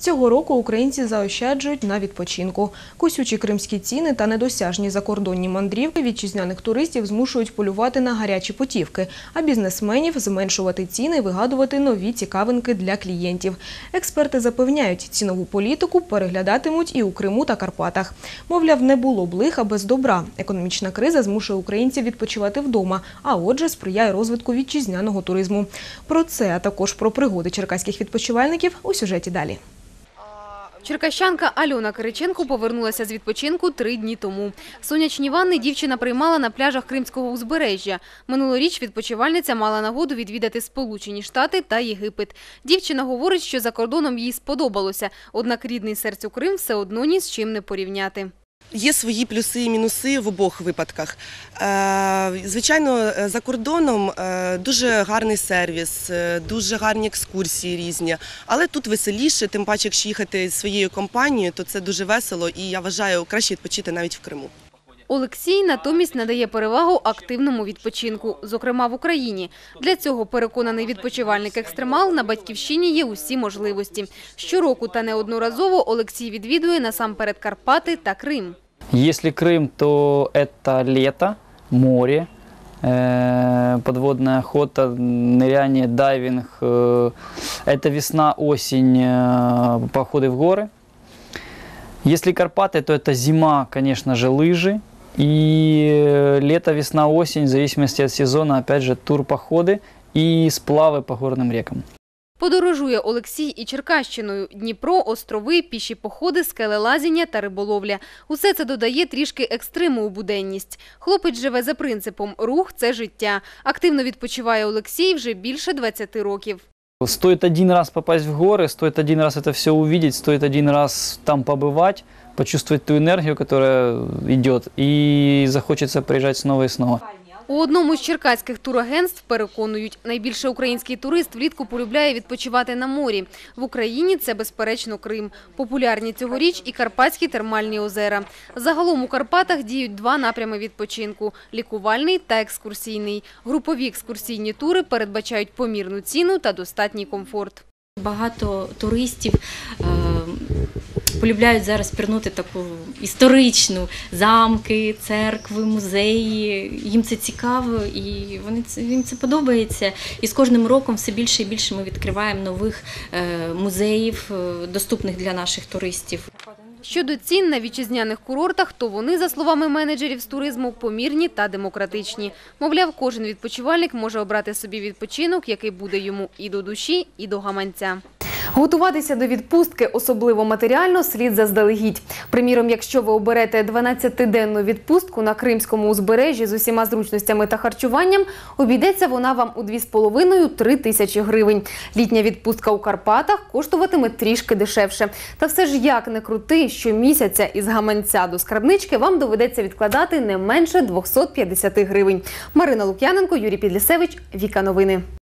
Цього року українці заощаджують на відпочинку. Косючі кримські ціни та недосяжні закордонні мандрівки вітчизняних туристів змушують полювати на гарячі путівки, а бізнесменів зменшувати ціни і вигадувати нові цікавинки для клієнтів. Експерти запевняють, цінову політику переглядатимуть і у Криму та Карпатах. Мовляв, не було б лиха без добра. Економічна криза змушує українців відпочивати вдома, а отже, сприяє розвитку вітчизняного туризму. Про це, а також про пригоди черкаських відпочивальників у сюжеті далі. Черкащанка Альона Кириченко повернулася з відпочинку три дні тому. Сонячні ванни дівчина приймала на пляжах Кримського узбережжя. Минулоріч відпочивальниця мала нагоду відвідати Сполучені Штати та Єгипет. Дівчина говорить, що за кордоном їй сподобалося, однак рідний серцю Крим все одно ні з чим не порівняти. Є свої плюси і мінуси в обох випадках. Е, Звичайно, е, за кордоном е, дуже гарний сервіс, дуже гарні екскурсії різні, але тут веселіше, тим паче, якщо їхати зі своєю компанією, то це дуже весело і я вважаю краще відпочити навіть в Криму. Олексій натомість надає перевагу активному відпочинку, зокрема в Україні. Для цього переконаний відпочивальник-екстремал на батьківщині є усі можливості. Щороку та неодноразово Олексій відвідує насамперед Карпати та Крим. Если Крым, то это лето, море, э, подводная охота, ныряние, дайвинг. э, Это весна, осень, э, походы в горы. Если Карпаты, то это зима, конечно же, лыжи. И э, лето, весна, осень, в зависимости от сезона, опять же, турпоходы и сплавы по горным рекам. Подорожує Олексій і Черкащиною. Дніпро, острови, піші походи, скелелазіння та риболовля. Усе це додає трішки екстриму у буденність. Хлопець живе за принципом «рух – це життя». Активно відпочиває Олексій вже більше 20 років. Стоит один раз попасть в горы, стоит один раз это все увидеть, стоит один раз там побывать, почувствовать ту энергию, которая идет, и захочется приезжать снова и снова. У одному з черкаських турагентств переконують, найбільше український турист влітку полюбляє відпочивати на морі. В Україні це, безперечно, Крим. Популярні цьогоріч і карпатські термальні озера. Загалом у Карпатах діють два напрями відпочинку – лікувальний та екскурсійний. Групові екскурсійні тури передбачають помірну ціну та достатній комфорт. Багато туристів е, полюбляють зараз пірнути таку історичну замки, церкви, музеї. Їм це цікаво і вони це їм це подобається. І з кожним роком все більше і більше ми відкриваємо нових е, музеїв, е, доступних для наших туристів. Щодо цін на вітчизняних курортах, то вони, за словами менеджерів з туризму, помірні та демократичні. Мовляв, кожен відпочивальник може обрати собі відпочинок, який буде йому і до душі, і до гаманця. Готуватися до відпустки, особливо матеріально, слід заздалегідь. Приміром, якщо ви оберете 12-денну відпустку на Кримському узбережжі з усіма зручностями та харчуванням, обійдеться вона вам у 2,5-3 тисячі гривень. Літня відпустка у Карпатах коштуватиме трішки дешевше. Та все ж як не крути, щомісяця із гаманця до скарбнички вам доведеться відкладати не менше 250 гривень. Марина Лук'яненко, Юрій Підлісевич, Віка Новини.